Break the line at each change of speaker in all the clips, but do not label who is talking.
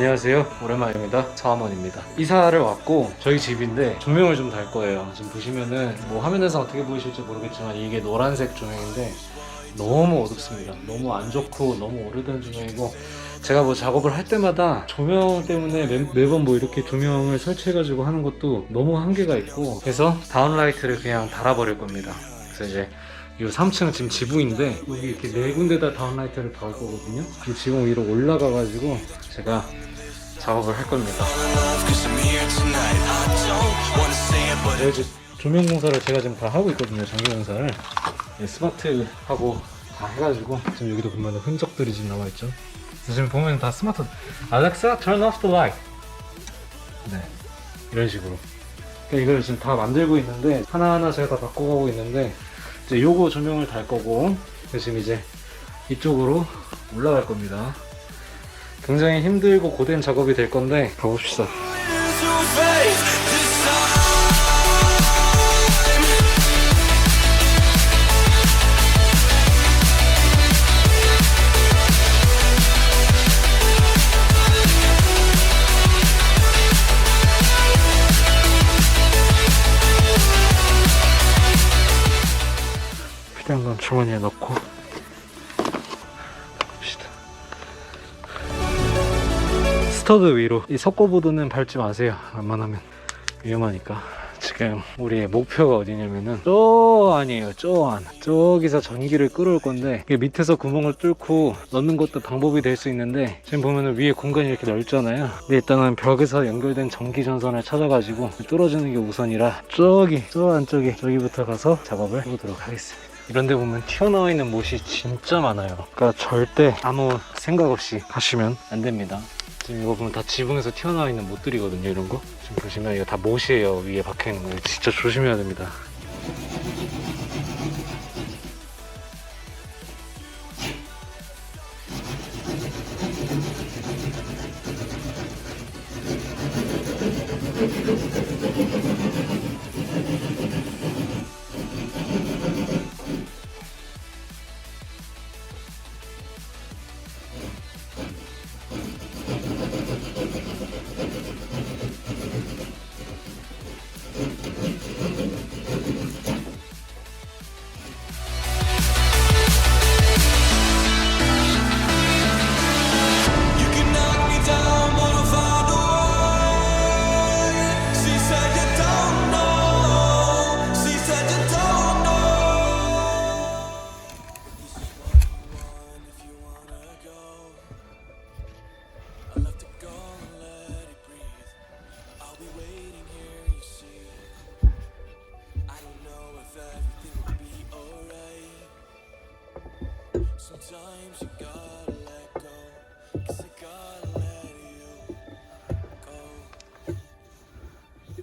안녕하세요. 오랜만입니다. 차원원입니다. 이사를 왔고 저희 집인데 조명을 좀 달 거예요. 지금 보시면은 뭐 화면에서 어떻게 보이실지 모르겠지만 이게 노란색 조명인데 너무 어둡습니다. 너무 안 좋고 너무 오래된 조명이고 제가 뭐 작업을 할 때마다 조명 때문에 매, 매번 뭐 이렇게 조명을 설치해가지고 하는 것도 너무 한계가 있고 그래서 다운라이트를 그냥 달아버릴 겁니다. 그래서 이제 이 3층 지금 지붕인데 여기 이렇게 네 군데다 다운라이트를 달을 거거든요. 이 지붕 위로 올라가가지고 제가 작업을 할 겁니다. 네, 조명 공사를 제가 지금 다 하고 있거든요. 전기 공사를 네, 스마트 하고 다 해가지고 지금 여기도 보면 흔적들이 지금 남아 있죠. 지금 보면 다 스마트. Alexa, turn off the light. 네, 이런 식으로. 그러니까 이걸 지금 다 만들고 있는데 하나하나 제가 다 바꿔가고 있는데 이제 요거 조명을 달 거고 지금 이제 이쪽으로 올라갈 겁니다. 굉장히 힘들고 고된 작업이 될 건데 가봅시다. 필요한 건 주머니에 넣고 스터드 위로 이 석고보드는 밟지 마세요. 웬만하면 위험하니까. 지금 우리의 목표가 어디냐면은 저 안이에요. 저 안. 저기서 전기를 끌어올 건데 밑에서 구멍을 뚫고 넣는 것도 방법이 될 수 있는데 지금 보면은 위에 공간이 이렇게 넓잖아요. 근데 일단은 벽에서 연결된 전기 전선을 찾아가지고 뚫어주는 게 우선이라 저기 저 안쪽에 저기부터 가서 작업을 해보도록 하겠습니다. 이런 데 보면 튀어나와 있는 못이 진짜 많아요. 그러니까 절대 아무 생각 없이 하시면 안 됩니다. 지금 이거 보면 다 지붕에서 튀어나와 있는 못들이거든요, 이런 거. 지금 보시면 이거 다 못이에요, 위에 박혀 있는 거. 진짜 조심해야 됩니다.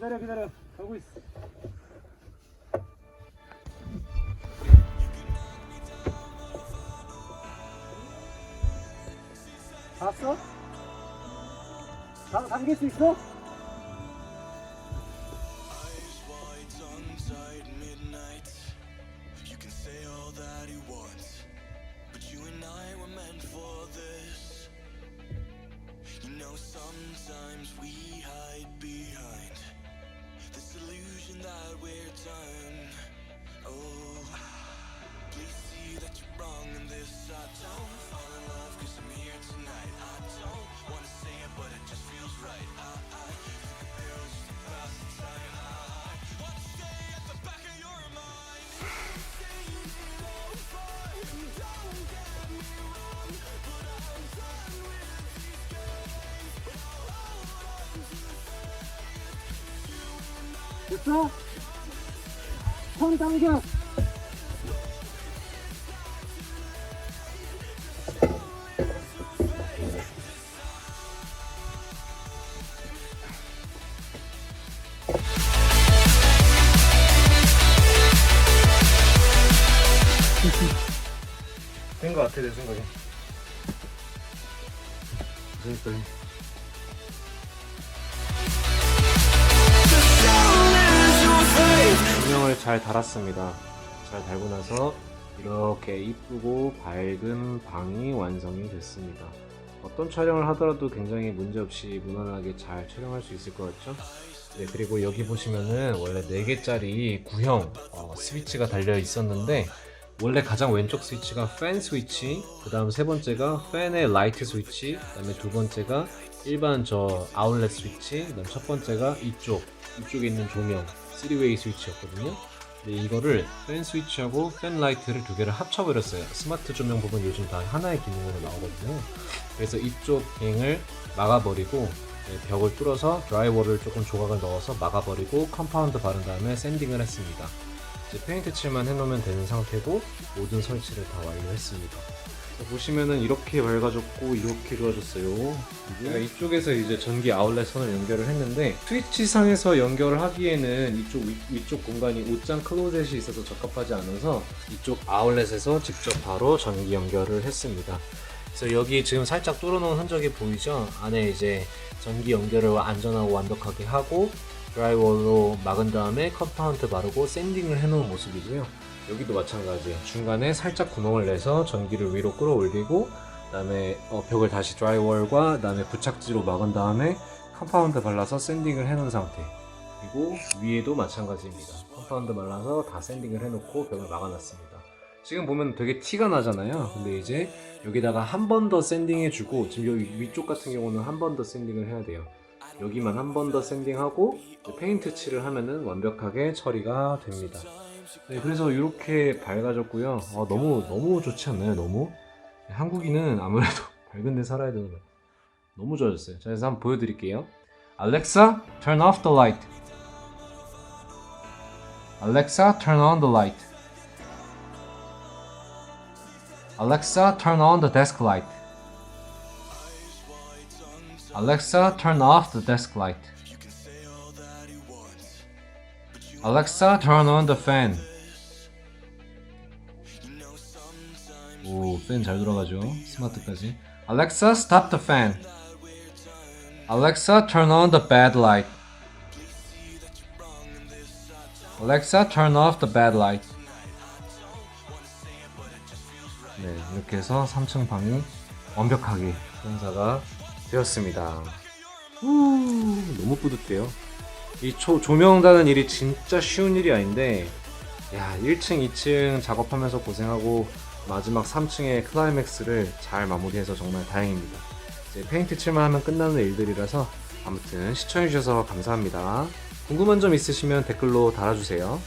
기다려, 기다려. 가고 있어. 봤어? 다 담길 수 있어?
Done. Oh, please see that you're wrong in this. I don't fall in love cause I'm here tonight. I don't wanna say it, but it just feels right. I, I think the just pass the time.
당겨. 된거 같아 내 생각에. 그러니까. 조명을 잘 달았습니다. 잘 달고 나서 이렇게 이쁘고 밝은 방이 완성이 됐습니다.
어떤 촬영을 하더라도 굉장히 문제없이 무난하게 잘 촬영할 수 있을 것 같죠? 네, 그리고 여기 보시면은 원래 4개짜리 구형 어, 스위치가 달려 있었는데 원래 가장 왼쪽 스위치가 팬 스위치, 그 다음 세 번째가 팬의 라이트 스위치, 그 다음에 두 번째가 일반 저 아울렛 스위치, 그 다음 첫 번째가 이쪽, 이쪽에 있는 조명, 3웨이 스위치였거든요. 근데 이거를 팬 스위치하고 팬 라이트를 두 개를 합쳐버렸어요. 스마트 조명 부분 요즘 다 하나의 기능으로 나오거든요. 그래서 이쪽 갱을 막아버리고 네, 벽을 뚫어서 드라이버를 조금 조각을 넣어서 막아버리고 컴파운드 바른 다음에 샌딩을 했습니다. 이제 페인트 칠만 해놓으면 되는 상태고 모든 설치를 다 완료했습니다. 자, 보시면은 이렇게 밝아졌고 이렇게 좋아졌어요. 제가 이쪽에서 이제 전기 아울렛 선을 연결을 했는데 스위치 상에서 연결을 하기에는 이쪽 위, 위쪽 공간이 옷장 클로zet이 있어서 적합하지 않아서 이쪽 아울렛에서 직접 바로 전기 연결을 했습니다. 그래서 여기 지금 살짝 뚫어놓은 흔적이 보이죠? 안에 이제 전기 연결을 안전하고 완벽하게 하고 드라이버로 막은 다음에 컴파운드 바르고 샌딩을 해놓은 모습이고요. 여기도 마찬가지. 중간에 살짝 구멍을 내서 전기를 위로 끌어올리고 그다음에 어, 벽을 다시 드라이월과 그다음에 부착지로 막은 다음에 컴파운드 발라서 샌딩을 해놓은 상태. 그리고 위에도 마찬가지입니다. 컴파운드 발라서 다 샌딩을 해놓고 벽을 막아놨습니다. 지금 보면 되게 티가 나잖아요. 근데 이제 여기다가 한 번 더 샌딩 해주고 지금 여기 위쪽 같은 경우는 한 번 더 샌딩을 해야 돼요. 여기만 한 번 더 샌딩하고 페인트 칠을 하면은 완벽하게 처리가 됩니다 네, 그래서 이렇게 밝아졌고요. 아, 너무 너무 좋지 않나요? 너무 한국인은 아무래도 밝은 데 살아야 되는 거 너무 좋아졌어요. 자, 그래서 한번 보여드릴게요. Alexa, turn off the light. Alexa, turn on the light. Alexa, turn on the desk light. Alexa, turn off the desk light. Alexa, turn on the fan. 오, 팬 잘 돌아가죠. 스마트까지. Alexa, stop the fan. Alexa, turn on the bed light. Alexa, turn off the bed light. 네, 이렇게 해서 3층 방이 완벽하게 공사가 되었습니다. 우, 너무 뿌듯해요. 이 조, 조명 다는 일이 진짜 쉬운 일이 아닌데 야 1층 2층 작업하면서 고생하고 마지막 3층의 클라이맥스를 잘 마무리해서 정말 다행입니다. 이제 페인트 칠만 하면 끝나는 일들이라서 아무튼 시청해주셔서 감사합니다. 궁금한 점 있으시면 댓글로 달아주세요